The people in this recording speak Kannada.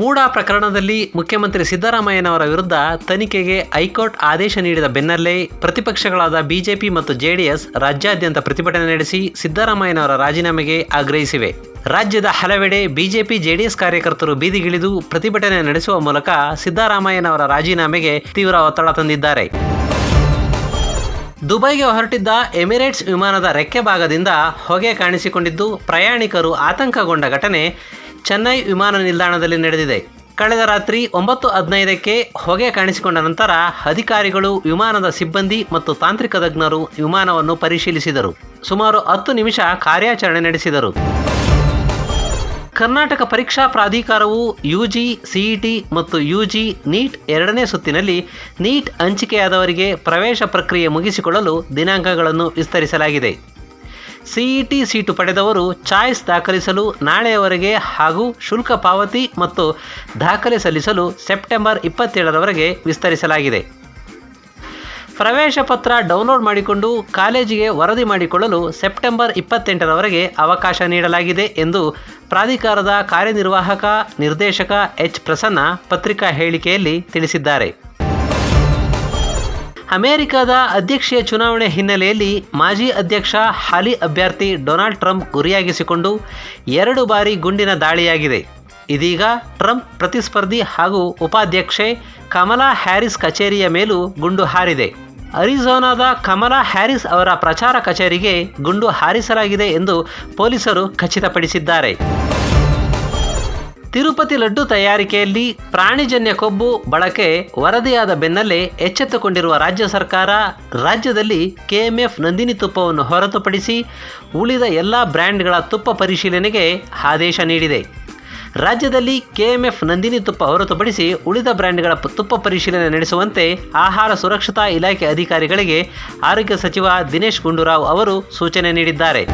ಮೂಡಾ ಪ್ರಕರಣದಲ್ಲಿ ಮುಖ್ಯಮಂತ್ರಿ ಸಿದ್ದರಾಮಯ್ಯನವರ ವಿರುದ್ಧ ತನಿಖೆಗೆ ಹೈಕೋರ್ಟ್ ಆದೇಶ ನೀಡಿದ ಬೆನ್ನಲ್ಲೇ ಪ್ರತಿಪಕ್ಷಗಳಾದ ಬಿಜೆಪಿ ಮತ್ತು ಜೆಡಿಎಸ್ ರಾಜ್ಯಾದ್ಯಂತ ಪ್ರತಿಭಟನೆ ನಡೆಸಿ ಸಿದ್ದರಾಮಯ್ಯನವರ ರಾಜೀನಾಮೆಗೆ ಆಗ್ರಹಿಸಿವೆ. ರಾಜ್ಯದ ಹಲವೆಡೆ ಬಿಜೆಪಿ, ಜೆಡಿಎಸ್ ಕಾರ್ಯಕರ್ತರು ಬೀದಿಗಿಳಿದು ಪ್ರತಿಭಟನೆ ನಡೆಸುವ ಮೂಲಕ ಸಿದ್ದರಾಮಯ್ಯನವರ ರಾಜೀನಾಮೆಗೆ ತೀವ್ರ ಒತ್ತಡ ತಂದಿದ್ದಾರೆ. ದುಬೈಗೆ ಹೊರಟಿದ್ದ ಎಮಿರೇಟ್ಸ್ ವಿಮಾನದ ರೆಕ್ಕೆ ಭಾಗದಿಂದ ಹೊಗೆ ಕಾಣಿಸಿಕೊಂಡಿದ್ದು ಪ್ರಯಾಣಿಕರು ಆತಂಕಗೊಂಡ ಘಟನೆ ಚೆನ್ನೈ ವಿಮಾನ ನಿಲ್ದಾಣದಲ್ಲಿ ನಡೆದಿದೆ. ಕಳೆದ ರಾತ್ರಿ ಒಂಬತ್ತು ಹದಿನೈದಕ್ಕೆ ಹೊಗೆ ಕಾಣಿಸಿಕೊಂಡ ನಂತರ ಅಧಿಕಾರಿಗಳು, ವಿಮಾನದ ಸಿಬ್ಬಂದಿ ಮತ್ತು ತಾಂತ್ರಿಕ ತಜ್ಞರು ವಿಮಾನವನ್ನು ಪರಿಶೀಲಿಸಿದರು. ಸುಮಾರು ಹತ್ತು ನಿಮಿಷ ಕಾರ್ಯಾಚರಣೆ ನಡೆಸಿದರು. ಕರ್ನಾಟಕ ಪರೀಕ್ಷಾ ಪ್ರಾಧಿಕಾರವು ಯುಜಿ, ಸಿಇಟಿ ಮತ್ತು ಯುಜಿ ನೀಟ್ ಎರಡನೇ ಸುತ್ತಿನಲ್ಲಿ ನೀಟ್ ಹಂಚಿಕೆಯಾದವರಿಗೆ ಪ್ರವೇಶ ಪ್ರಕ್ರಿಯೆ ಮುಗಿಸಿಕೊಳ್ಳಲು ದಿನಾಂಕಗಳನ್ನು ವಿಸ್ತರಿಸಲಾಗಿದೆ. ಸಿಇಟಿ ಸೀಟು ಪಡೆದವರು ಚಾಯ್ಸ್ ದಾಖಲಿಸಲು ನಾಳೆಯವರೆಗೆ ಹಾಗೂ ಶುಲ್ಕ ಪಾವತಿ ಮತ್ತು ದಾಖಲೆ ಸಲ್ಲಿಸಲು ಸೆಪ್ಟೆಂಬರ್ ಇಪ್ಪತ್ತೇಳರವರೆಗೆ ವಿಸ್ತರಿಸಲಾಗಿದೆ. ಪ್ರವೇಶ ಪತ್ರ ಡೌನ್ಲೋಡ್ ಮಾಡಿಕೊಂಡು ಕಾಲೇಜಿಗೆ ವರದಿ ಮಾಡಿಕೊಳ್ಳಲು ಸೆಪ್ಟೆಂಬರ್ ಇಪ್ಪತ್ತೆಂಟರವರೆಗೆ ಅವಕಾಶ ನೀಡಲಾಗಿದೆ ಎಂದು ಪ್ರಾಧಿಕಾರದ ಕಾರ್ಯನಿರ್ವಾಹಕ ನಿರ್ದೇಶಕ ಎಚ್ ಪ್ರಸನ್ನ ಪತ್ರಿಕಾ ಹೇಳಿಕೆಯಲ್ಲಿ ತಿಳಿಸಿದ್ದಾರೆ. ಅಮೆರಿಕದ ಅಧ್ಯಕ್ಷೀಯ ಚುನಾವಣೆ ಹಿನ್ನೆಲೆಯಲ್ಲಿ ಮಾಜಿ ಅಧ್ಯಕ್ಷ, ಹಾಲಿ ಅಭ್ಯರ್ಥಿ ಡೊನಾಲ್ಡ್ ಟ್ರಂಪ್ ಗುರಿಯಾಗಿಸಿಕೊಂಡು ಎರಡು ಬಾರಿ ಗುಂಡಿನ ದಾಳಿಯಾಗಿದೆ. ಇದೀಗ ಟ್ರಂಪ್ ಪ್ರತಿಸ್ಪರ್ಧಿ ಹಾಗೂ ಉಪಾಧ್ಯಕ್ಷೆ ಕಮಲಾ ಹ್ಯಾರಿಸ್ ಕಚೇರಿಯ ಮೇಲೂ ಗುಂಡು ಹಾರಿದೆ. ಅರಿಜೋನಾದ ಕಮಲಾ ಹ್ಯಾರಿಸ್ ಅವರ ಪ್ರಚಾರ ಕಚೇರಿಗೆ ಗುಂಡು ಹಾರಿಸಲಾಗಿದೆ ಎಂದು ಪೊಲೀಸರು ಖಚಿತಪಡಿಸಿದ್ದಾರೆ. ತಿರುಪತಿ ಲಡ್ಡು ತಯಾರಿಕೆಯಲ್ಲಿ ಪ್ರಾಣಿಜನ್ಯ ಕೊಬ್ಬು ಬಳಕೆ ವರದಿಯಾದ ಬೆನ್ನಲ್ಲೇ ಎಚ್ಚೆತ್ತುಕೊಂಡಿರುವ ರಾಜ್ಯ ಸರ್ಕಾರ ರಾಜ್ಯದಲ್ಲಿ ಕೆಎಂಎಫ್ ನಂದಿನಿ ತುಪ್ಪವನ್ನು ಹೊರತುಪಡಿಸಿ ಉಳಿದ ಎಲ್ಲ ಬ್ರ್ಯಾಂಡ್ಗಳ ತುಪ್ಪ ಪರಿಶೀಲನೆಗೆ ಆದೇಶ ನೀಡಿದೆ. ರಾಜ್ಯದಲ್ಲಿ ಕೆಎಂಎಫ್ ನಂದಿನಿ ತುಪ್ಪ ಹೊರತುಪಡಿಸಿ ಉಳಿದ ಬ್ರ್ಯಾಂಡ್ಗಳ ತುಪ್ಪ ಪರಿಶೀಲನೆ ನಡೆಸುವಂತೆ ಆಹಾರ ಸುರಕ್ಷತಾ ಇಲಾಖೆ ಅಧಿಕಾರಿಗಳಿಗೆ ಆರೋಗ್ಯ ಸಚಿವ ದಿನೇಶ್ ಗುಂಡೂರಾವ್ ಅವರು ಸೂಚನೆ ನೀಡಿದ್ದಾರೆ.